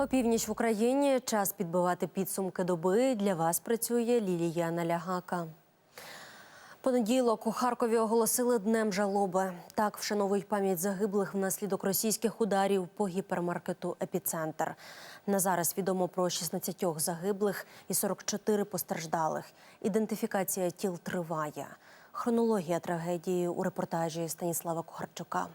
Опівніч в Україні. Час підбивати підсумки доби. Для вас працює Лілія Налягака. Понеділок у Харкові оголосили днем жалоби. Так вшановують пам'ять загиблих внаслідок російських ударів по гіпермаркету Епіцентр. На зараз відомо про 16 загиблих і 44 постраждалих. Ідентифікація тіл триває. Хронологія трагедії у репортажі Станіслава Кухарчука.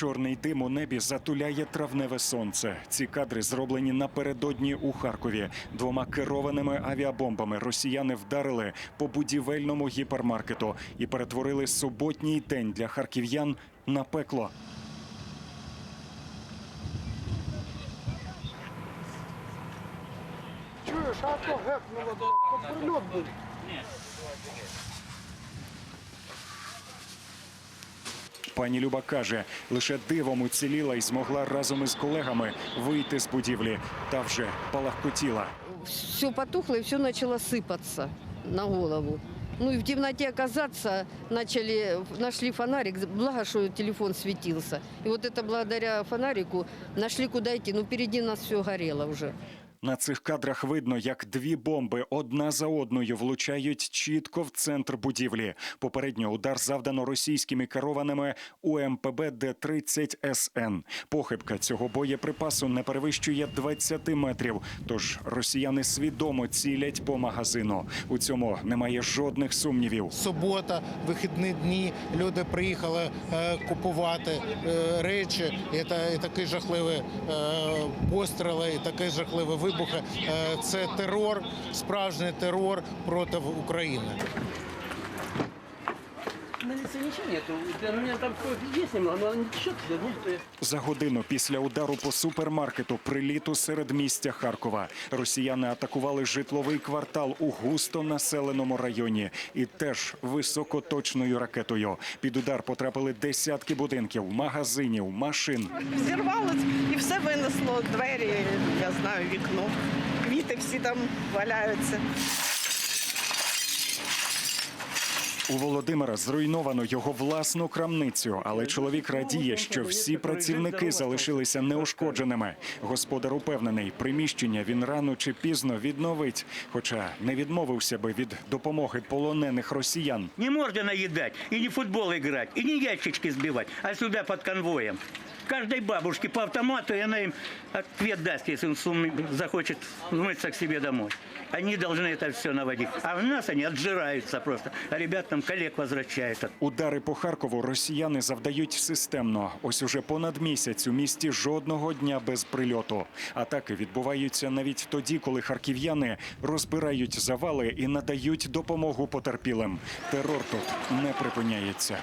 Чорний дим у небі затуляє травневе сонце. Ці кадри зроблені напередодні у Харкові. Двома керованими авіабомбами росіяни вдарили по будівельному гіпермаркету і перетворили суботній день для харків'ян на пекло. Чуєш, а то гепнуло, прильот був. Пані Люба каже, лише дивом уціліла і змогла разом із колегами вийти з будівлі та вже палахкотіла. все потухло и все начало сыпаться на голову. Ну и в темноте оказаться начали, нашли фонарик, благо, что телефон светился. И вот это благодаря фонарику нашли куда идти, ну впереди нас все горело уже. На цих кадрах видно, як дві бомби одна за одною влучають чітко в центр будівлі. Попередньо удар завдано російськими керованими УМПБ Д-30 СН. Похибка цього боєприпасу не перевищує 20 метрів. Тож росіяни свідомо цілять по магазину. У цьому немає жодних сумнівів. Субота, вихідні дні, люди приїхали е, купувати е, речі. І, та, і такі е, постріли, і такі жахливі вибухи. Е, це терор, справжній терор проти України. На лице ничего нету. У меня там кровь есть немного, но она не течет. За годину після удару по супермаркету приліту серед містя Харкова росіяни атакували житловий квартал у густо населеному районі і теж високоточною ракетою. Під удар потрапили десятки будинків, магазинів, машин. Зірвалось і все винесло двері, я знаю, вікно. Квіти всі там валяються. У Володимира зруйновано його власну крамницю, але чоловік радіє, що всі працівники залишилися неушкодженими. Господар упевнений, приміщення він рано чи пізно відновить, хоча не відмовився би від допомоги полонених росіян. Не можна наїдати, і не футбол грати, і не ящички збивати, а сюди под конвоем Каждой бабушке по автомату, и она им ответ даст, если он сум- захочет смыться к себе домой. Они должны это все наводить. А в нас они отжираются просто. А ребят там коллег возвращают. Удари по Харкову росіяни завдають системно. Ось уже понад місяць у місті жодного дня без прильоту. Атаки відбуваються навіть тоді, коли харків'яни розбирають завали і надають допомогу потерпілим. Терор тут не припиняється.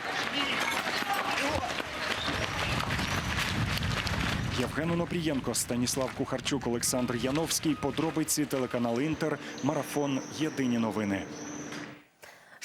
Євген Онопрієнко, Станіслав Кухарчук, Олександр Яновський. Подробиці телеканал Інтер. Марафон. Єдині новини.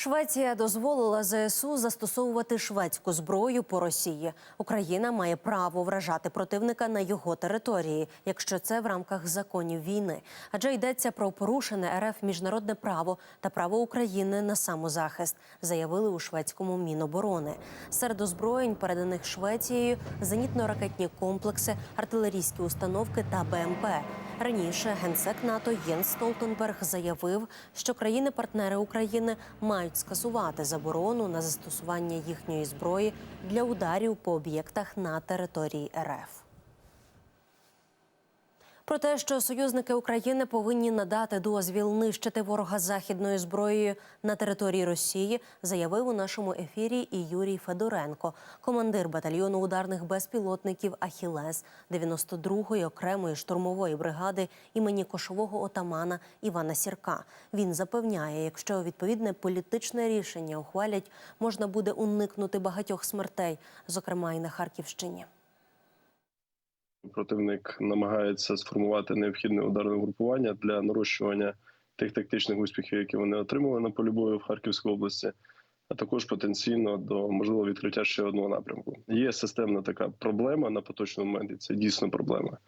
Швеція дозволила ЗСУ застосовувати шведську зброю по Росії. Україна має право вражати противника на його території, якщо це в рамках законів війни. Адже йдеться про порушене РФ міжнародне право та право України на самозахист, заявили у шведському міноборони. Серед озброєнь, переданих Швецією, зенітно-ракетні комплекси, артилерійські установки та БМП. Раніше генсек НАТО Єнс Столтенберг заявив, що країни-партнери України мають скасувати заборону на застосування їхньої зброї для ударів по об'єктах на території РФ. Про те, що союзники України повинні надати дозвіл нищити ворога західною зброєю на території Росії, заявив у нашому ефірі і Юрій Федоренко, командир батальйону ударних безпілотників Ахілес 92-ї окремої штурмової бригади імені кошового отамана Івана Сірка. Він запевняє, якщо відповідне політичне рішення ухвалять, можна буде уникнути багатьох смертей, зокрема і на Харківщині. Противник намагається сформувати необхідне ударне групування для нарощування тих тактичних успіхів, які вони отримали на полі бою в Харківській області, а також потенційно до можливого відкриття ще одного напрямку. Є системна така проблема на поточному моменті. Це дійсно проблема.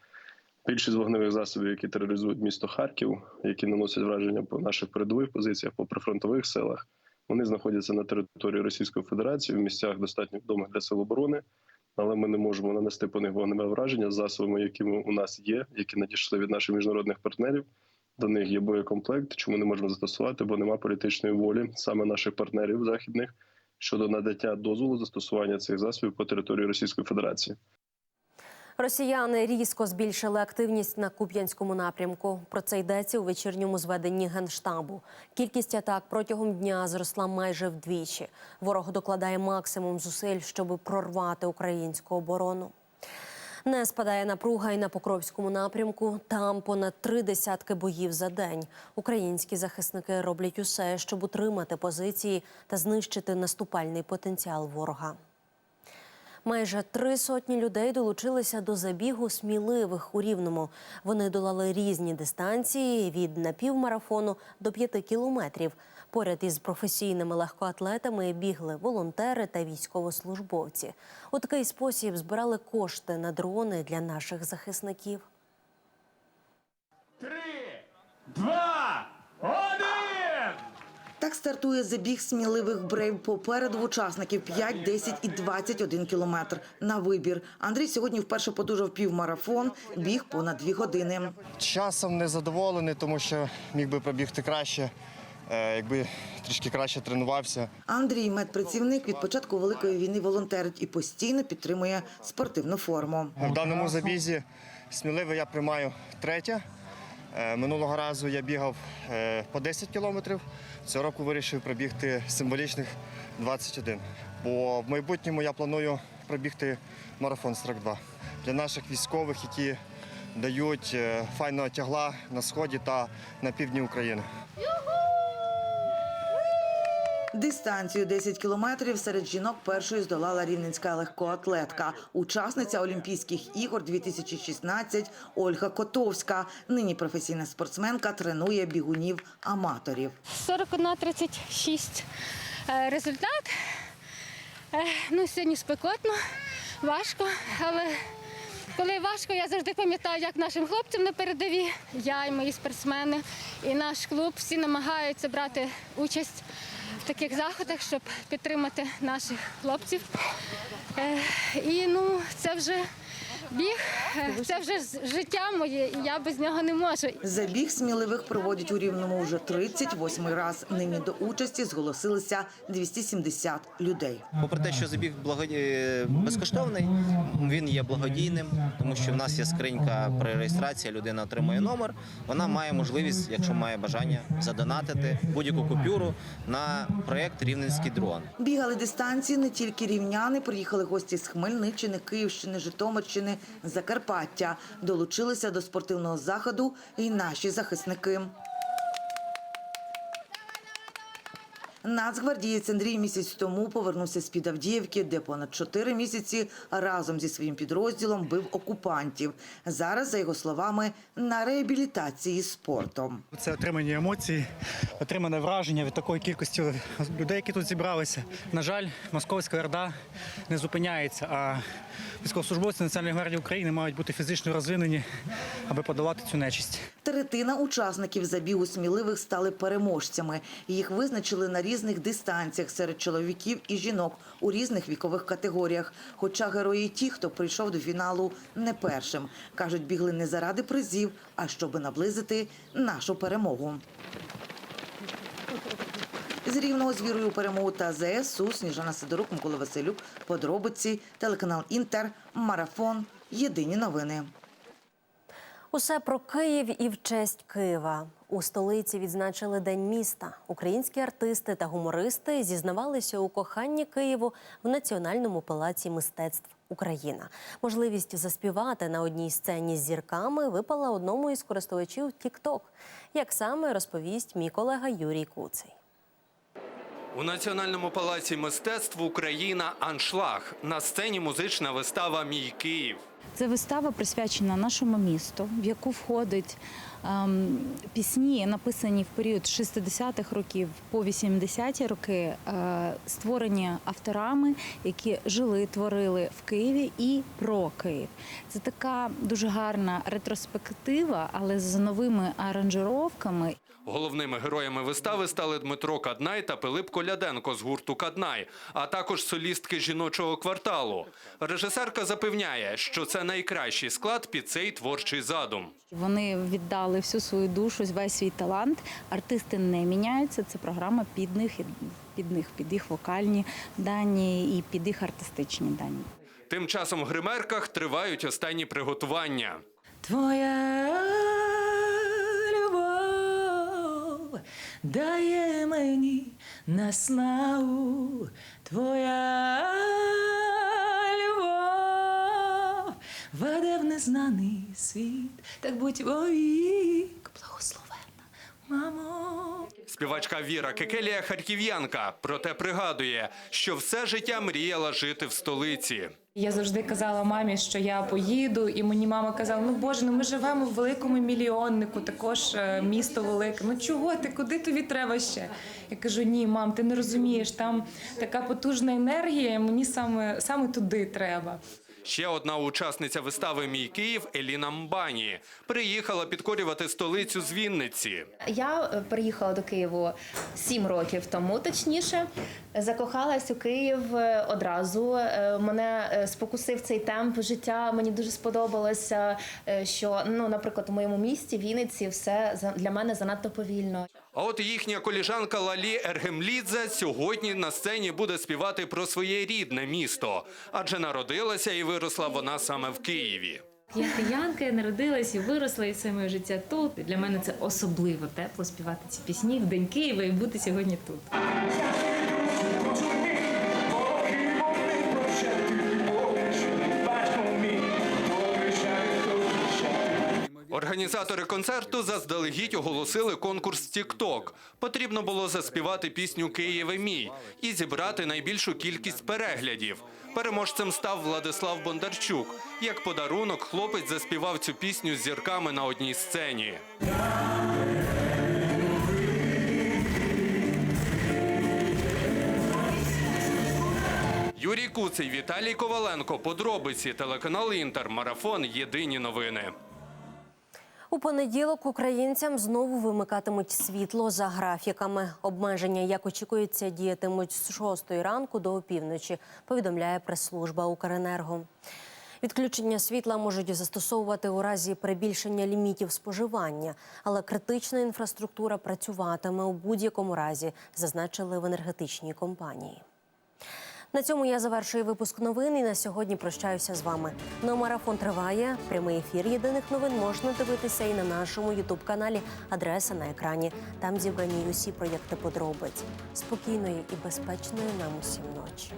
Більшість вогневих засобів, які тероризують місто Харків, які наносять враження по наших передових позиціях, по прифронтових селах, вони знаходяться на території Російської Федерації в місцях достатньо відомих для сил оборони. Але ми не можемо нанести по них вогневе враження з засобами, які у нас є, які надійшли від наших міжнародних партнерів. До них є боєкомплект, чому не можемо застосувати, бо нема політичної волі саме наших партнерів західних щодо надання дозволу застосування цих засобів по території Російської Федерації. Росіяни різко збільшили активність на Куп'янському напрямку. Про це йдеться у вечірньому зведенні генштабу. Кількість атак протягом дня зросла майже вдвічі. Ворог докладає максимум зусиль, щоб прорвати українську оборону. Не спадає напруга і на Покровському напрямку. Там понад три десятки боїв за день. Українські захисники роблять усе, щоб утримати позиції та знищити наступальний потенціал ворога. Майже три сотні людей долучилися до забігу сміливих у Рівному. Вони долали різні дистанції від напівмарафону до п'яти кілометрів. Поряд із професійними легкоатлетами бігли волонтери та військовослужбовці. У такий спосіб збирали кошти на дрони для наших захисників. Так стартує забіг сміливих брейв попереду учасників 5, 10 і 21 кілометр на вибір. Андрій сьогодні вперше подужав півмарафон, біг понад дві години. Часом не задоволений, тому що міг би пробігти краще, е, якби трішки краще тренувався. Андрій, медпрацівник, від початку великої війни волонтерить і постійно підтримує спортивну форму. В даному забізі сміливо я приймаю третє. Е, Минулого разу я бігав е, по 10 кілометрів. Цього року вирішив пробігти символічних 21. Бо в майбутньому я планую пробігти марафон 42 для наших військових, які дають е, файного тягла на сході та на півдні України. Дистанцію 10 кілометрів серед жінок першою здолала рівненська легкоатлетка, учасниця Олімпійських ігор 2016 Ольга Котовська. Нині професійна спортсменка тренує бігунів-аматорів. 41-36 Е, результат. Е, Ну, сьогодні спекотно, важко, але коли важко, я завжди пам'ятаю, як нашим хлопцям на передові, я і мої спортсмени, і наш клуб всі намагаються брати участь в таких заходах, щоб підтримати наших хлопців. Е, І ну, це вже біг, е, це вже життя моє, і я без нього не можу. Забіг сміливих проводять у Рівному вже 38 раз. Нині до участі зголосилися 270 людей. Попри те, що забіг благоді... безкоштовний, він є благодійним, тому що в нас є скринька при реєстрації, людина отримує номер. Вона має можливість, якщо має бажання, задонатити будь-яку купюру на проєкт Рівненський дрон. Бігали дистанції не тільки рівняни, приїхали гості з Хмельниччини, Київщини, Житомирщини, Закарпаття. Долучилися до спортивного заходу і наші захисники. Нацгвардієць Андрій місяць тому повернувся з під Авдіївки, де понад чотири місяці разом зі своїм підрозділом бив окупантів. Зараз, за його словами, на реабілітації спортом. Це отримані емоції, отримане враження від такої кількості людей, які тут зібралися. На жаль, московська орда не зупиняється, а військовослужбовці Національної гвардії України мають бути фізично розвинені, аби подолати цю нечисть. Третина учасників забігу сміливих стали переможцями. Їх визначили на різних дистанціях серед чоловіків і жінок у різних вікових категоріях. Хоча герої ті, хто прийшов до фіналу не першим. Кажуть, бігли не заради призів, а щоби наблизити нашу перемогу. З рівного з вірою перемогу та ЗСУ Сніжана Сидорук, Микола Василюк. Подробиці, телеканал Інтер, Марафон. Єдині новини. Усе про Київ і в честь Києва. У столиці відзначили День міста. Українські артисти та гумористи зізнавалися у коханні Києву в Національному палаці мистецтв Україна. Можливість заспівати на одній сцені з зірками випала одному із користувачів TikTok. Як саме розповість мій колега Юрій Куций. У Національному палаці мистецтв Україна Аншлаг. На сцені музична вистава Мій Київ. Це вистава присвячена нашому місту, в яку входять ем, пісні, написані в період 60-х років по 80-ті роки, е, створені авторами, які жили, творили в Києві і про Київ. Це така дуже гарна ретроспектива, але з новими аранжировками. Головними героями вистави стали Дмитро Каднай та Пилип Коляденко з гурту Каднай, а також солістки жіночого кварталу. Режисерка запевняє, що це найкращий склад під цей творчий задум. Вони віддали всю свою душу, весь свій талант. Артисти не міняються. Це програма під них, під них, під їх вокальні дані і під їх артистичні дані. Тим часом в гримерках тривають останні приготування. Твоя любов дає мені наснагу. Твоя любов веде в незнаний світ. Так будь вовік, благословенна, мамо. Співачка Віра Кекелія харків'янка, проте пригадує, що все життя мріяла жити в столиці. Я завжди казала мамі, що я поїду, і мені мама казала: ну боже, ну ми живемо в великому мільйоннику, також е, місто велике. Ну чого ти? Куди тобі треба ще? Я кажу: ні, мам, ти не розумієш, там така потужна енергія, мені саме, саме туди треба. Ще одна учасниця вистави Мій Київ Еліна Мбані приїхала підкорювати столицю з Вінниці. Я е, приїхала до Києву сім років тому, точніше. Закохалась у Київ е, одразу. Е, Мене спокусив цей темп життя. Мені дуже сподобалося, що ну, наприклад, у моєму місті Вінниці все для мене занадто повільно. А от їхня коліжанка Лалі Ергемлідзе сьогодні на сцені буде співати про своє рідне місто, адже народилася і виросла вона саме в Києві. Я киянка, я народилась і виросла, і все моє життя тут. Для мене це особливо тепло співати ці пісні в День Києва і бути сьогодні тут. Організатори концерту заздалегідь оголосили конкурс TikTok. Потрібно було заспівати пісню Києве мій і зібрати найбільшу кількість переглядів. Переможцем став Владислав Бондарчук. Як подарунок, хлопець заспівав цю пісню з зірками на одній сцені. Юрій Куций, Віталій Коваленко. Подробиці телеканал Інтер. Марафон. Єдині новини. У понеділок українцям знову вимикатимуть світло за графіками. Обмеження, як очікується, діятимуть з 6 ранку до опівночі, повідомляє прес-служба Укренерго. Відключення світла можуть застосовувати у разі перебільшення лімітів споживання, але критична інфраструктура працюватиме у будь-якому разі, зазначили в енергетичній компанії. На цьому я завершую випуск новин і на сьогодні прощаюся з вами. Ну, марафон триває. Прямий ефір єдиних новин можна дивитися і на нашому ютуб-каналі. Адреса на екрані. Там зібрані усі проєкти подробиць. Спокійної і безпечної нам усім ночі.